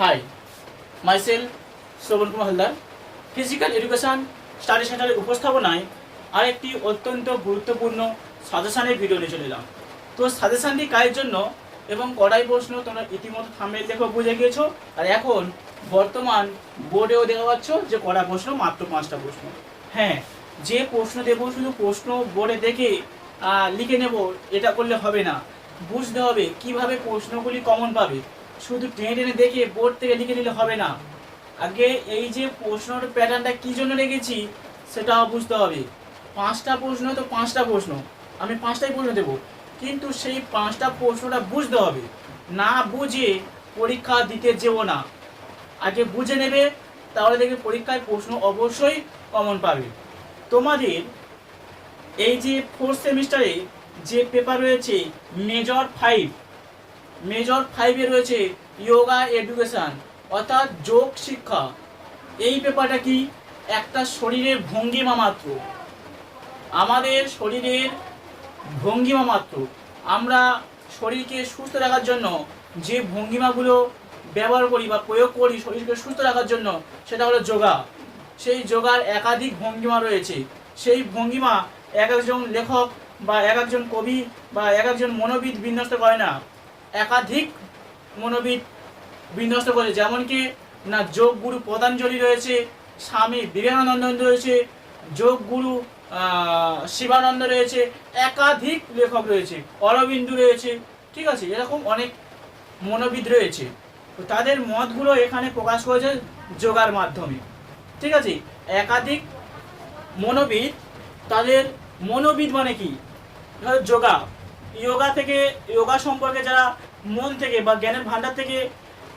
Hi myself Shraban Kumar Haldar physical education study সেন্টারের উপস্থাপনায় আরেকটি অত্যন্ত গুরুত্বপূর্ণ সাজেশানের ভিডিও নিয়ে চলে এলাম। তো সাজেশানটি কাজের জন্য? এবং কড়াই প্রশ্ন তোমরা ইতিমধ্যে থামেল দেখো বুঝে গিয়েছো। আর এখন বর্তমান বোর্ডেও দেখা পাচ্ছ যে কড়া প্রশ্ন মাত্র পাঁচটা প্রশ্ন। হ্যাঁ যে প্রশ্ন দেবো শুধু প্রশ্ন বোর্ডে দেখে লিখে নেব, এটা করলে হবে না। বুঝতে হবে কীভাবে প্রশ্নগুলি কমন পাবে। শুধু টেনে টেনে দেখে বোর্ড থেকে লিখে নিলে হবে না। আগে এই যে প্রশ্নর প্যাটার্নটা কি জন্য রেখেছি, সেটাও বুঝতে হবে। পাঁচটা প্রশ্ন তো পাঁচটা প্রশ্ন। আমি পাঁচটাই প্রশ্ন দেবো। কিন্তু সেই পাঁচটা প্রশ্নটা বুঝতে হবে। না বুঝে পরীক্ষা দিতে যেও না। আগে বুঝে নেবে, তাহলে দেখবে পরীক্ষায় প্রশ্ন অবশ্যই কমন পাবে। তোমাদের এই যে ফোর্থ সেমিস্টারে যে পেপার রয়েছে মেজর ফাইভ মেজর ফাইভে রয়েছে যোগা এডুকেশন অর্থাৎ যোগ, শিক্ষা। এই পেপারটা কি? একটা শরীরের ভঙ্গিমা মাত্র। আমাদের শরীরের ভঙ্গিমা মাত্র। আমরা শরীরকে সুস্থ রাখার জন্য যে ভঙ্গিমাগুলো ব্যবহার করি বা প্রয়োগ করি শরীরকে সুস্থ রাখার জন্য, সেটা হলো যোগা। সেই যোগার একাধিক ভঙ্গিমা রয়েছে। সেই ভঙ্গিমা এক একজন লেখক বা এক একজন কবি বা এক একজন মনোবিদ বিন্যস্ত করে না। একাধিক মনোবিদ বিন্যস্ত করে যেমন কি না যোগ গুরু পতঞ্জলি রয়েছে, স্বামী বিবেকানন্দ রয়েছে যোগ গুরু শিবানন্দ রয়েছে, একাধিক লেখক রয়েছে, অরবিন্দু রয়েছে, ঠিক আছে, এরকম অনেক মনোবিদ রয়েছে। তাদের মতগুলো এখানে প্রকাশ করেছে যোগার মাধ্যমে। ঠিক আছে, একাধিক মনোবিদ, তাদের মনোবিদ মানে কি? যোগা। যোগা থেকে যোগা সম্পর্কে যারা মন থেকে বা জ্ঞানের ভান্ডার থেকে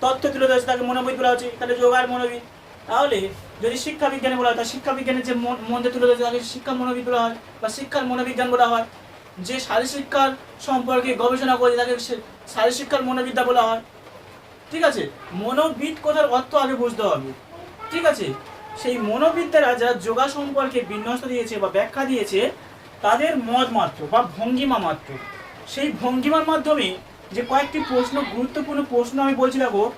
তথ্য তুলে ধরেছে, তাকে মনোবিদ বলা হচ্ছে, তাহলে যোগার মনোবিদ। তাহলে যদি শিক্ষা বিজ্ঞানে বলা হয়, তাহলে শিক্ষা বিজ্ঞানের যে মন মধ্যে তুলে ধরেছে, তাকে শিক্ষা মনোবিদ বলা হয় বা শিক্ষার মনোবিজ্ঞান বলা হয়। যে শারীর শিক্ষার সম্পর্কে গবেষণা করে তাকে সে- শারীর শিক্ষার মনোবিদ্যা বলা হয়। ঠিক আছে? মনোবিদ কথার অর্থ আগে বুঝতে হবে। ঠিক আছে? সেই মনোবিদ্যারা যারা যোগা সম্পর্কে বিন্যস্ত দিয়েছে বা ব্যাখ্যা দিয়েছে, তাদের মত মাত্র বা ভঙ্গিমা মাত্র। সেই ভঙ্গিমার মাধ্যমে যে কয়েকটি প্রশ্ন, গুরুত্বপূর্ণ প্রশ্ন আমি বলছি, দেখো।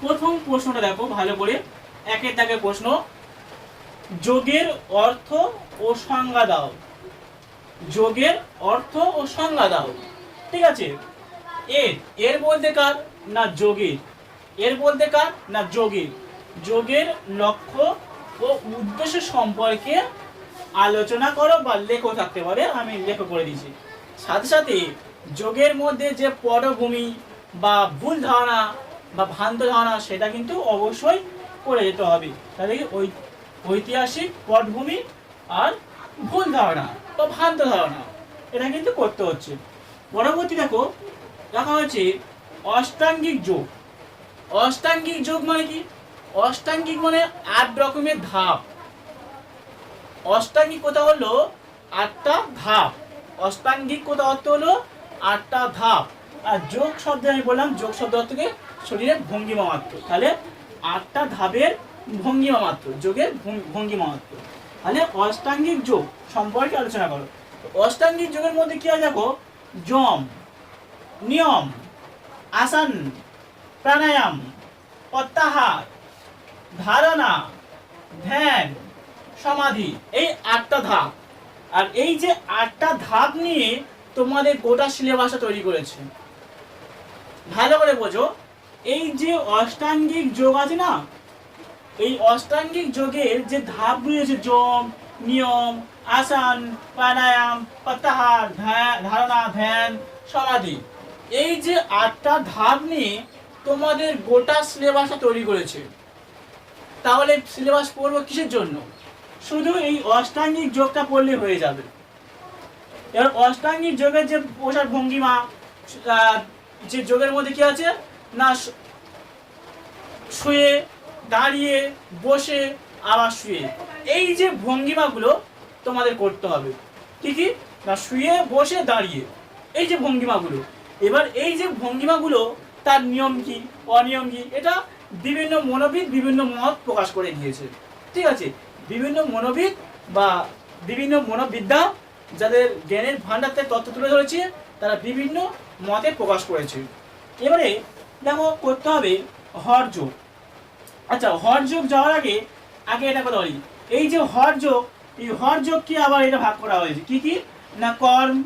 প্রথম প্রশ্নটা দেখো, ভালো করে। একে দাগে প্রশ্ন। যোগের অর্থ ও সংজ্ঞা দাও। যোগের অর্থ ও সংজ্ঞা দাও। ঠিক আছে? এর এর বলতে কার? না, যোগীর। এর বলতে কার? না, যোগীর। যোগের লক্ষ্য ও উদ্দেশ্য সম্পর্কে আলোচনা করো বা লেখো থাকতে পারে, আমি লেখো করে দিয়েছি। সাথে সাথে যোগের মধ্যে যে পটভূমি বা ভুল ধারণা বা ভ্রান্ত ধারণা, সেটা কিন্তু অবশ্যই করে যেতে হবে। তাহলে ওই ঐতিহাসিক পটভূমি আর ভুল ধারণা বা ভ্রান্ত ধারণা, এটা কিন্তু করতে হচ্ছে। পরবর্তী দেখো, দেখা হচ্ছে অষ্টাঙ্গিক যোগ। অষ্টাঙ্গিক যোগ মানে কি? অষ্টাঙ্গিক মানে আট রকমের ধাপ। অষ্টাঙ্গিক কোথা হলো আটটা ধাপ। অষ্টাঙ্গিক কোথা অর্থ হলো? আটটা ধাপ। আর যোগ শব্দে আমি বললাম, যোগ শব্দ অর্থ কি? শরীরের ভঙ্গিমা মাত্র তাহলে আটটা ধাপের ভঙ্গিমা মাত্র যোগের ভঙ্গ- ভঙ্গিমা মাত্র তাহলে অষ্টাঙ্গিক যোগ সম্পর্কে আলোচনা করো। অষ্টাঙ্গিক যোগের মধ্যে কি আছে দেখো? যম, নিয়ম, আসন, প্রাণায়াম, প্রত্যাহার, ধারণা, ধ্যান, সমাধি। এই আটটা ধাপ। আর এই যে আটটা ধাপ নিয়ে তোমাদের গোটা সিলেবাসটা তৈরি করেছে। ভালো করে বোঝো, এই যে অষ্টাঙ্গিক যোগ আছে না, এই অষ্টাঙ্গিক যোগের যে ধাপ রয়েছে যম নিয়ম, আসন, প্রাণায়াম, প্রত্যাহার ধারণা, ধ্যান, সমাধি, এই যে আটটা ধাপ নিয়ে তোমাদের গোটা সিলেবাসটা তৈরি করেছে। তাহলে সিলেবাস পড়ব কিসের জন্য? শুধু এই অষ্টাঙ্গিক যোগটা পড়লে হয়ে যাবে। এবার অষ্টাঙ্গিক যোগের যে বসার ভঙ্গিমা যে যোগের মধ্যে কি আছে? না শুয়ে, দাঁড়িয়ে, বসে, আবার শুয়ে। এই যে ভঙ্গিমাগুলো তোমাদের করতে হবে। কি কি? না, শুয়ে, বসে, দাঁড়িয়ে। এই যে ভঙ্গিমাগুলো। এবার এই যে ভঙ্গিমাগুলো, তার নিয়ম কি, অনিয়ম কি? এটা বিভিন্ন মনোবিদ বিভিন্ন মত প্রকাশ করে দিয়েছে। ঠিক আছে? বিভিন্ন মনোবিদ বা বিভিন্ন মনোবিদ্যা যাদের জ্ঞানের ভান্ডার থেকে তথ্য তুলে ধরেছে, তারা বিভিন্ন মতে প্রকাশ করেছে। এবারে দেখো করতে হবে হর যোগ। আচ্ছা হর যোগ যাওয়ার আগে আগে এটা কথা বলি। এই যে হর যোগ, এই হর যোগকে আবার এটা ভাগ করা হয়েছে। কি কি? না কর্ম,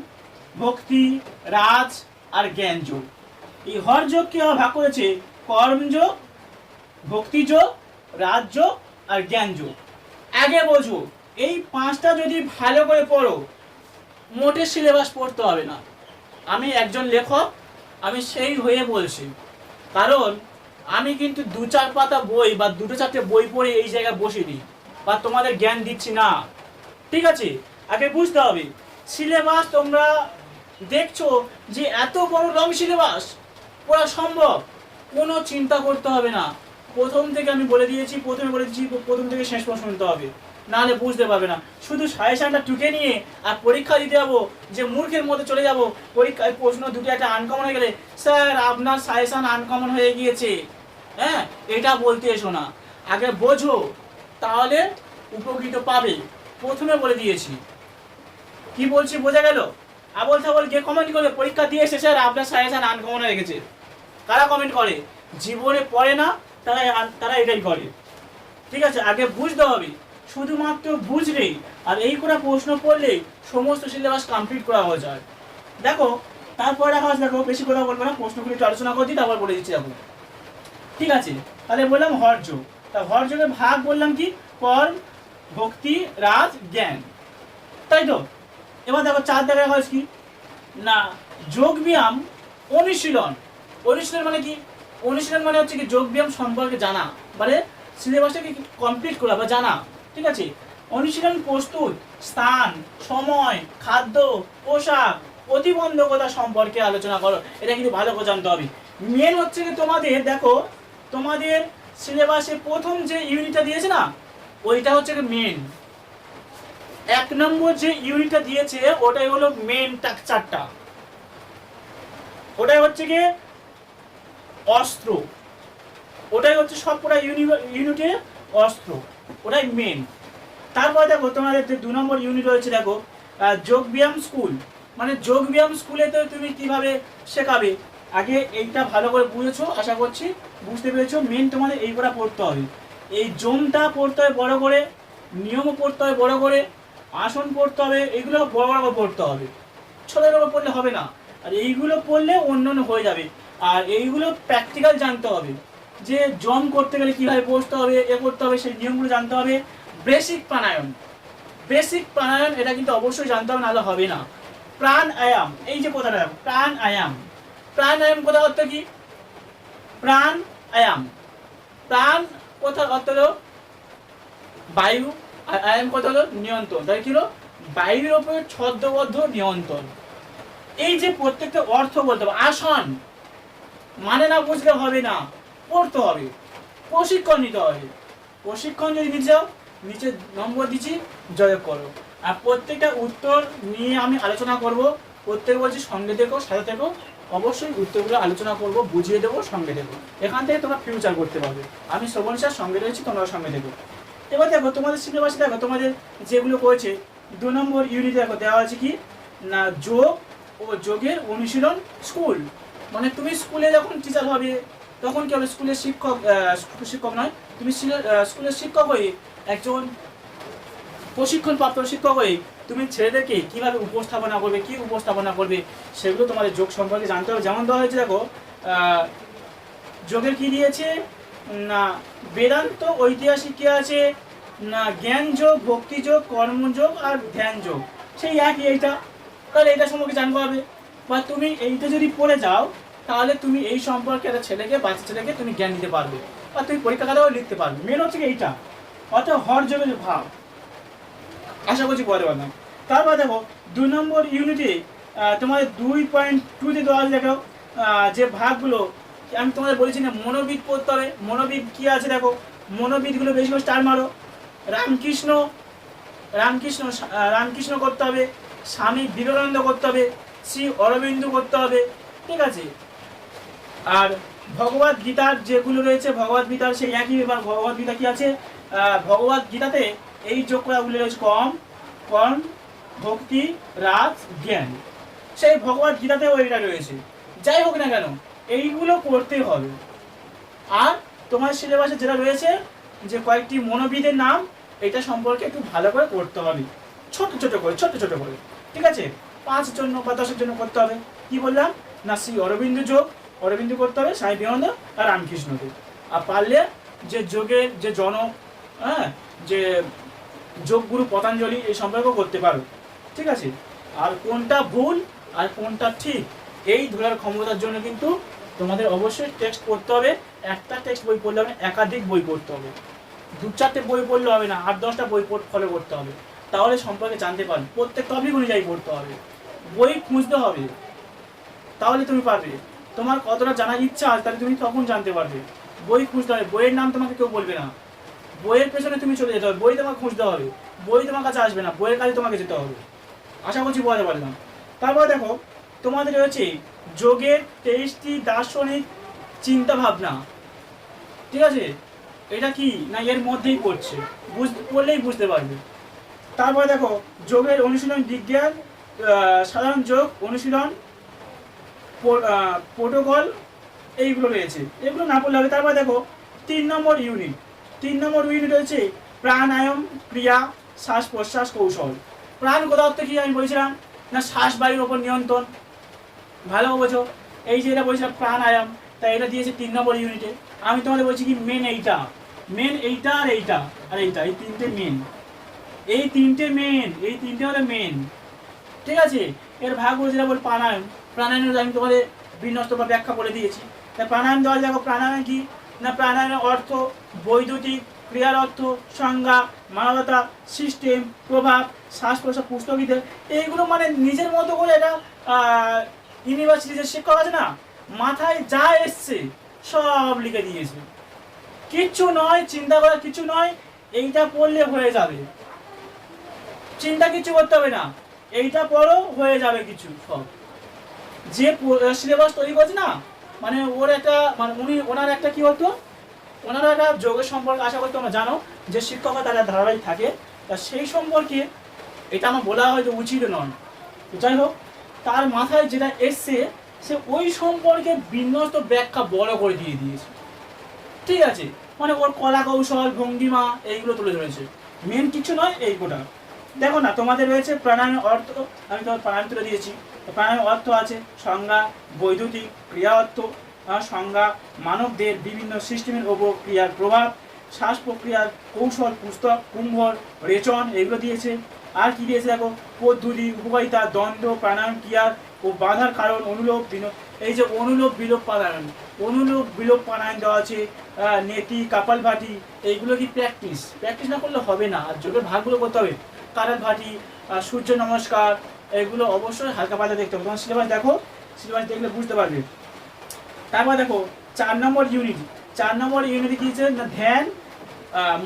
ভক্তি, রাজ আর জ্ঞান যোগ। এই হর যোগকে আবার ভাগ করেছে কর্মযোগ ভক্তিযোগ ভক্তি যোগ, রাজ যোগ আর জ্ঞান যোগ। আগে বোঝো, এই পাঁচটা যদি ভালো করে পড়ো মোটে সিলেবাস পড়তে হবে না। আমি একজন লেখক, আমি সেই হয়ে বলছি। কারণ আমি কিন্তু দু চার পাতা বই বা দুটো চারটে বই পড়ে এই জায়গায় বসে দিই, বা তোমাদের জ্ঞান দিচ্ছি না। ঠিক আছে? আগে বুঝতে হবে, সিলেবাস তোমরা দেখছ যে এত বড় লং সিলেবাস, পড়া সম্ভব। কোনো চিন্তা করতে হবে না। প্রথম থেকে আমি বলে দিয়েছি, প্রথমে বলে দিয়েছি, প্রথম থেকে শেষ পর্যন্ত শুনতে হবে। নাহলে বুঝতে পারবে না। শুধু সাজেশনটা টুকে নিয়ে আর পরীক্ষা দিতে যাব, যে মূর্খের মধ্যে চলে যাব, পরীক্ষায় প্রশ্ন দুটো একটা আনকমন হয়ে গেলে, স্যার, আপনার সাজেশন আনকমন হয়ে গিয়েছে। হ্যাঁ এটা বলতে এসো না। আগে বোঝো, তাহলে উপকৃত পাবে। প্রথমে বলে দিয়েছি। কি বলছি, বোঝা গেল? আবল সাবল গিয়ে কমেন্ট করবে, পরীক্ষা দিয়ে এসে স্যার আপনার সাজেশন আনকমন হয়ে গেছে। কারা কমেন্ট করে? জীবনে পড়ে না তারা তারা এটাই করে। ঠিক আছে? আগে বুঝতে হবে। শুধুমাত্র বুঝলেই আর এই করে প্রশ্ন পড়লেই সমস্ত সিলেবাস কমপ্লিট করা হয়ে যায়। দেখো, তারপরে দেখা হচ্ছে দেখো, বেশি কথা বলব না, প্রশ্নগুলি একটু আলোচনা করে দিই তারপর বলে দিচ্ছি দেখো ঠিক আছে? তাহলে বললাম হরযোগ তা হরযোগের ভাগ বললাম কি? কর্ম ভক্তি, রাজ, জ্ঞান। তাই তো? এবার দেখো, চার দেখা হয়েছে কি? না যোগ ব্যায়াম অনুশীলন। অনুশীলন মানে কি? অনুশীলন মানে হচ্ছে কি যোগ ব্যায়াম সম্পর্কে জানা মানে সিলেবাসটাকে কমপ্লিট করা বা জানা, ঠিক আছে? অনুশীলন প্রস্তুত, স্থান, সময়, খাদ্য, পোশাক, প্রতিবন্ধকতা সম্পর্কে আলোচনা করো, এটা কিন্তু ভালো করে জানতে হবে। মেন হচ্ছে কি তোমাদের, দেখো, তোমাদের সিলেবাসে প্রথম যে ইউনিটটা দিয়েছে না, ওইটা হচ্ছে কি মেন এক নম্বর যে ইউনিটটা দিয়েছে, ওটাই হলো মেন স্ট্রাকচারটা ওটাই হচ্ছে কি অস্ত্র। ওটাই হচ্ছে সব কটা ইউনিটে অস্ত্র। ওটাই মেন তারপরে দেখো তোমাদের যে দু নম্বর ইউনিট রয়েছে দেখো আহ, যোগ ব্যায়াম স্কুল মানে যোগ ব্যায়াম স্কুলে তো তুমি কীভাবে শেখাবে? আগে এইটা ভালো করে বুঝেছ আশা করছি বুঝতে পেরেছ। মেন তোমাদের এই এইগুলা পড়তে হবে। এই জোনটা পড়তে হবে বড় করে নিয়মও পড়তে হবে বড় করে আসন পড়তে হবে এগুলো বড় বড় পড়তে হবে। ছোট করে পড়লে হবে না। আর এইগুলো পড়লে অন্য হয়ে যাবে। আর এইগুলো প্র্যাকটিক্যাল জানতে হবে। যে জম করতে গেলে কীভাবে বসতে হবে এ করতে হবে সেই নিয়মগুলো জানতে হবে। বেসিক প্রাণায়াম। বেসিক প্রাণায়াম এটা কিন্তু অবশ্যই জানতে হবে নাহলে হবে না। প্রাণ আয়াম এই যে কথাটা দেখো, প্রাণ আয়াম প্রাণ আয়াম কথা অর্থ কি? প্রাণ আয়াম প্রাণ কথা অর্থ হলো বায়ু আর আয়াম কথা হলো নিয়ন্ত্রণ। তাই কি হলো? বায়ুর ওপরে ছদ্মবদ্ধ নিয়ন্ত্রণ। এই যে প্রত্যেকটা অর্থ বলতে হবে। আসন। মানে না বুঝলে হবে না। পড়তে হবে। প্রশিক্ষণ নিতে হবে। প্রশিক্ষণ যদি নিতে যাও নিচে নম্বর দিচ্ছি জয় করো। আর প্রত্যেকটা উত্তর নিয়ে আমি আলোচনা করব। প্রত্যেক বলছি সঙ্গে দেখো সাথে থেকো। অবশ্যই উত্তরগুলো আলোচনা করব, বুঝিয়ে দেবো, সঙ্গে দেখো এখান থেকে তোমরা ফিউচার করতে পারবে। আমি শ্রবণ স্যার, সঙ্গে রয়েছি তোমরা সঙ্গে দেখো এবার দেখো, তোমাদের সিলেবাসে দেখো, তোমাদের যেগুলো করেছে, দু নম্বর ইউনিট দেখো, দেওয়া আছে কি? না, যোগ ও যোগের অনুশীলন স্কুল মানে তুমি স্কুলে যখন টিচার হবে, তখন কি হবে? স্কুলের শিক্ষক শিক্ষক নয়, তুমি স্কুলের শিক্ষক হয়ে একজন প্রশিক্ষণপ্রাপ্ত শিক্ষক হয়ে তুমি ছেলেদেরকে কীভাবে উপস্থাপনা করবে, কি উপস্থাপনা করবে, সেগুলো তোমাদের যোগ সম্পর্কে জানতে হবে। যেমন দেওয়া হয়েছে, দেখো যোগের কি দিয়েছে? না, বেদান্ত, ঐতিহাসিক কি আছে? না, জ্ঞান যোগ, ভক্তি যোগ কর্মযোগ আর ধ্যান যোগ। সেই একই এইটা। তাহলে এটা সম্পর্কে জানতে হবে। বা তুমি এইটা যদি পড়ে যাও, তাহলে তুমি এই সম্পর্কে একটা ছেলেকে বাচ্চা ছেলেকে তুমি জ্ঞান দিতে পারবে বা তুমি পরীক্ষা লিখতে পারবে। মেন হচ্ছে এইটা? অর্থাৎ হর যোগের ভাব। আশা করছি পরে বললাম তারপর দেখো দু নম্বর ইউনিটে তোমাদের দুই পয়েন্ট টুতে দেওয়া দেখো যে ভাগগুলো, আমি তোমাদের বলেছি না, মনোবিদ পড়তে হবে। মনোবিদ কি আছে দেখো? মনোবিদগুলো বেশি করে স্টার মারো। রামকৃষ্ণ রামকৃষ্ণ রামকৃষ্ণ করতে হবে। স্বামী বিবেকানন্দ করতে হবে। শ্রী অরবিন্দ করতে হবে। ঠিক আছে? আর ভগবত গীতার যেগুলো রয়েছে, ভগবত গীতার সেই একই ব্যাপার, ভগবত গীতা কি আছে? ভগবত গীতাতে এই যোগ করাগুলো রয়েছে কম, কর্ম, ভক্তি রাজ জ্ঞান। সেই ভগবত গীতাতেও এইটা রয়েছে। যাই হোক না কেন, এইগুলো করতে হবে। আর তোমার সিলেবাসে যেটা রয়েছে, যে কয়েকটি মনোবিদের নাম, এটা সম্পর্কে একটু ভালো করে করতে হবে। ছোট ছোট করে, ছোট ছোট করে। ঠিক আছে? পাঁচের জন্য বা দশের জন্য করতে হবে। কি বললাম? না, শ্রী অরবিন্দ যোগ। অরবিন্দ করতে হবে, স্বামী বিবেকানন্দ আর রামকৃষ্ণদেব আর পারলে যে যোগের যে জন হ্যাঁ যে যোগগুরু পতঞ্জলি এই সম্পর্ক করতে পারো। ঠিক আছে? আর কোনটা ভুল আর কোনটা ঠিক, এই ধরার ক্ষমতার জন্য কিন্তু তোমাদের অবশ্যই টেক্সট পড়তে হবে। একটা টেক্সট বই পড়লে হবে একাধিক বই পড়তে হবে। দু চারটে বই পড়লে হবে না, আট দশটা বই ফলো করতে হবে। তাহলে সম্পর্কে জানতে পারবে প্রত্যেক টপিক অনুযায়ী পড়তে হবে। বই খুঁজতে হবে। তাহলে তুমি পারবে। তোমার কতটা জানার ইচ্ছা আছে তাহলে তুমি তখন জানতে পারবে। বই খুঁজতে হবে। বইয়ের নাম তোমাকে কেউ বলবে না। বইয়ের পেছনে তুমি চলে যেতে হবে। বই তোমাকে খুঁজতে হবে। বই তোমার কাছে আসবে না। বইয়ের কাছে তোমাকে যেতে হবে। আশা করছি বলতে পারলাম। তারপর দেখো, তোমাদের রয়েছে যোগের তেইশটি দার্শনিক চিন্তা ভাবনা ঠিক আছে? এটা কি না এর মধ্যেই পড়ছে? বুঝতে পড়লেই বুঝতে পারবে। তারপরে দেখো, যোগের অনুশীলন বিজ্ঞান সাধারণ যোগ, অনুশীলন প্রোটোকল এইগুলো রয়েছে। এগুলো না পড়লে হবে। তারপর দেখো, তিন নম্বর ইউনিট তিন নম্বর ইউনিট রয়েছে প্রাণায়াম, ক্রিয়া শ্বাস প্রশ্বাস কৌশল। প্রাণ কথা অর্থ কি আমি বলছিলাম? না শ্বাস বায়ুর ওপর নিয়ন্ত্রণ। ভালো বোঝো? এই যে এটা বলছিলাম, প্রাণায়াম। তাই এটা দিয়েছে তিন নম্বর ইউনিটে আমি তোমাদের বলছি কি মেন এইটা। মেন এইটা আর এইটা। আর এইটা, এই তিনটে মেন এই তিনটে মেন এই তিনটে হলো মেন ঠিক আছে, এর ভাগ বলছে যেটা বল প্রাণায়াম। প্রাণায়ামের আমি তোমাদের বিন্যস্ত বা ব্যাখ্যা করে দিয়েছি। তা প্রাণায়াম দেওয়া দেখো প্রাণায়াম কি? না প্রাণায়ামের অর্থ বৈদ্যুতিক ক্রিয়ার অর্থ সংজ্ঞা, মানবতা সিস্টেম প্রভাব শ্বাস প্রশ্বাস পুস্তকিতে এইগুলো মানে নিজের মতো করে এটা ইউনিভার্সিটির যে শিক্ষক আছে না, মাথায় যা এসছে সব লিখে দিয়েছে। কিচ্ছু নয়, চিন্তা করা কিছু নয়, এইটা পড়লে হয়ে যাবে। চিন্তা কিছু করতে হবে না। এইটা পড়ো, হয়ে যাবে কিছু সব। যে সিলেবাস তৈরি করছে না মানে ওর একটা মানে উনি, ওনার একটা কি হতো ওনারা একটা যোগের সম্পর্কে আশা করি তোমরা জানো, যে শিক্ষকরা তারা ধারাবাহিক থাকে। তা সেই সম্পর্কে এটা আমার বলা হয়তো উচিত নন যাই হোক, তার মাথায় যেটা এসছে, সে ওই সম্পর্কে বিন্যস্ত ব্যাখ্যা বড় করে দিয়ে দিয়েছে। ঠিক আছে? মানে ওর কলা কৌশল ভঙ্গিমা, এইগুলো তুলে ধরেছে। মেন কিছু নয়, এই গোটা দেখো না, তোমাদের রয়েছে প্রাণায়ামের অর্থ, আমি তোমার প্রাণায়াম তুলে দিয়েছি। প্রাণায়ামের অর্থ আছে সংজ্ঞা, বৈদ্যুতিক ক্রিয়া অর্থ সংজ্ঞা, মানবদের বিভিন্ন সিস্টেমের ওপর ক্রিয়ার প্রভাব, শ্বাস প্রক্রিয়ার কৌশল, পুস্তক, কুম্ভর রেচন, এগুলো দিয়েছে। আর কি দিয়েছে দেখো? পদ্ধতি, উপকারিতা, দ্বন্দ্ব, প্রাণায়াম ক্রিয়ার ও বাধার কারণ, অনুলোপ, বিলোপ। এই যে অনুলোপ, বিলোপ, প্রাণায়াম। অনুলোপ, বিলোপ, প্রাণায়াম দেওয়া আছে নেতি কাপাল ভাটি এইগুলো কি প্র্যাকটিস প্র্যাকটিস না করলে হবে না। আর যোগের ভাগগুলো করতে হবে। কারাল ভাটি সূর্য নমস্কার, এগুলো অবশ্যই হালকা পাতলা দেখতে হবে। তোমার সিলেবাস দেখো সিলেবাস দেখলে বুঝতে পারবে। তারপর দেখো, চার নম্বর ইউনিট চার নম্বর ইউনিট কি না, ধ্যান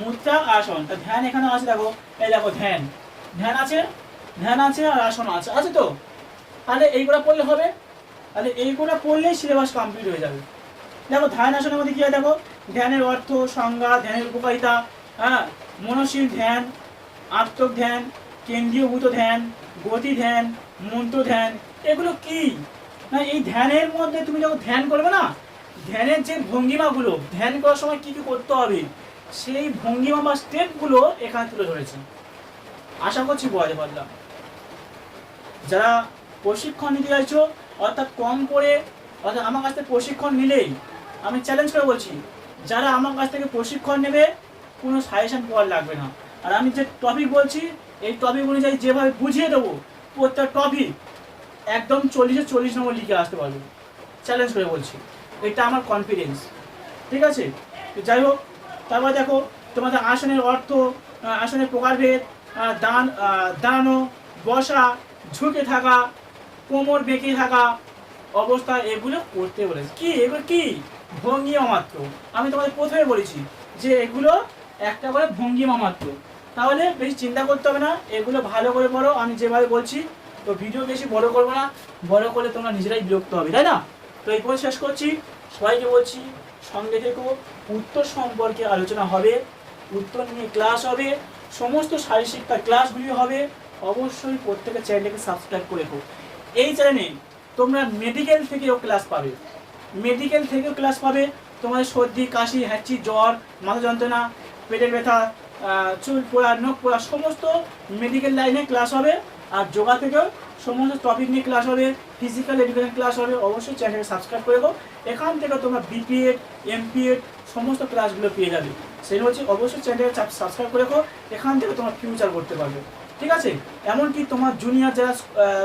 মুদ্রা, আসন। তা ধ্যান এখানে আছে দেখো। এই দেখো, ধ্যান। ধ্যান আছে? ধ্যান আছে আর আসন আছে। আছে তো? তাহলে এইগুলো পড়লে হবে? তাহলে এইগুলো পড়লেই সিলেবাস কমপ্লিট হয়ে যাবে। দেখো, ধ্যান আসনের মধ্যে কি হয় দেখো? ধ্যানের অর্থ, সংজ্ঞা, ধ্যানের উপকারিতা হ্যাঁ? মনশীল ধ্যান আত্মক ধ্যান কেন্দ্রীয়ভূত ধ্যান গতি ধ্যান মন্ত্র ধ্যান এগুলো কি? না, এই ধ্যানের মধ্যে তুমি যখন ধ্যান করবে না, ধ্যানের যে ভঙ্গিমাগুলো, ধ্যান করার সময় কি কি করতে হবে, সেই ভঙ্গিমা বা স্টেপগুলো এখানে তুলে ধরেছে। আশা করছি বোঝাতে পারলাম। যারা প্রশিক্ষণ নিতে চাইছো, অর্থাৎ কম করে, অর্থাৎ আমার কাছ থেকে প্রশিক্ষণ নিলেই, আমি চ্যালেঞ্জ করে বলছি, যারা আমার কাছ থেকে প্রশিক্ষণ নেবে, কোনো সাজেশন পাওয়ার লাগবে না। আর আমি যে টপিক বলছি, এই টপিক অনুযায়ী যেভাবে বুঝিয়ে দেবো, প্রত্যেক টপিক একদম চল্লিশে চল্লিশ নম্বর লিখে আসতে পারবে। চ্যালেঞ্জ করে বলছি। এটা আমার কনফিডেন্স ঠিক আছে? যাই হোক, তারপর দেখো, তোমাদের আসনের অর্থ আসনের প্রকারভেদ দান দাঁড়ানো বসা, ঝুঁকে থাকা, কোমর বেঁকে থাকা, অবস্থা এগুলো করতে বলেছে। কি? এগুলো কি? ভঙ্গিমা মাত্র। আমি তোমাদের প্রথমে বলেছি যে এগুলো একটা করে ভঙ্গিমা মাত্র। তাহলে বেশি চিন্তা করতে হবে না, এগুলো ভালো করে পড়ো, আমি যেভাবে বলছি, তো ভিডিও বেশি বড় করব না, বড় করলে তোমরা নিজেরাই বিরক্ত হবে, তাই না? তো এই পর্যন্ত শেষ করছি, সবাইকে বলছি, সঙ্গে থেকো, উত্তর সম্পর্কে আলোচনা হবে, উত্তর নিয়ে ক্লাস হবে, সমস্ত শারীর শিক্ষার ক্লাসগুলি হবে, অবশ্যই প্রত্যেকের চ্যানেলটাকে সাবস্ক্রাইব করে রেখো। এই চ্যানেলে তোমরা মেডিকেল থেকেও ক্লাস পাবে মেডিকেল থেকেও ক্লাস পাবে, তোমাদের সর্দি, কাশি হ্যাঁচি জ্বর, মাথা যন্ত্রণা, পেটের ব্যথা চুল পোড়া, নখ পোড়া, সমস্ত মেডিকেল লাইনে ক্লাস হবে। আর যোগা থেকেও সমস্ত টপিক নিয়ে ক্লাস হবে ফিজিক্যাল এডুকেশন ক্লাস হবে, অবশ্যই চ্যানেলকে সাবস্ক্রাইব করে দাও এখান থেকে তোমরা বিপিএড এমপিএড সমস্ত ক্লাসগুলো পেয়ে যাবে। সেই হচ্ছে অবশ্যই চ্যানেলকে সাবস্ক্রাইব করে রাখো। এখান থেকে তোমরা ফিউচার করতে পারবে। ঠিক আছে? এমনকি তোমার জুনিয়র যারা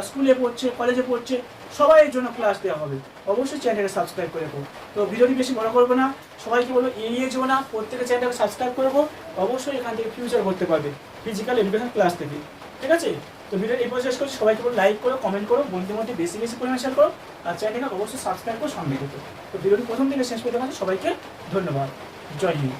স্কুলে পড়ছে কলেজে পড়ছে, সবাই এর জন্য ক্লাস দেওয়া হবে। অবশ্যই চ্যানেলকে সাবস্ক্রাইব করে রাখো। তো ভিডিওটি বেশি বড় করব না। সবাইকে বলব এড়িয়ে যাব না। প্রত্যেকের চ্যানেলকে সাবস্ক্রাইব করে রাখো। অবশ্যই এখান থেকে ফিউচার করতে পারবে ফিজিক্যাল এডুকেশন ক্লাস থেকে। ঠিক আছে? তো ভিডিও এই শেষ করছি। সবাইকে বলো লাইক করো কমেন্ট করো, বন্ধুদের মধ্যে বেশি বেশি পরিমাণে শেয়ার করো। আর চ্যানেলকে অবশ্যই সাবস্ক্রাইব করো, সঙ্গে তো ভিডিওটি প্রথম থেকে শেষ পর্যন্ত সবাইকে ধন্যবাদ। জয় হিন্দ।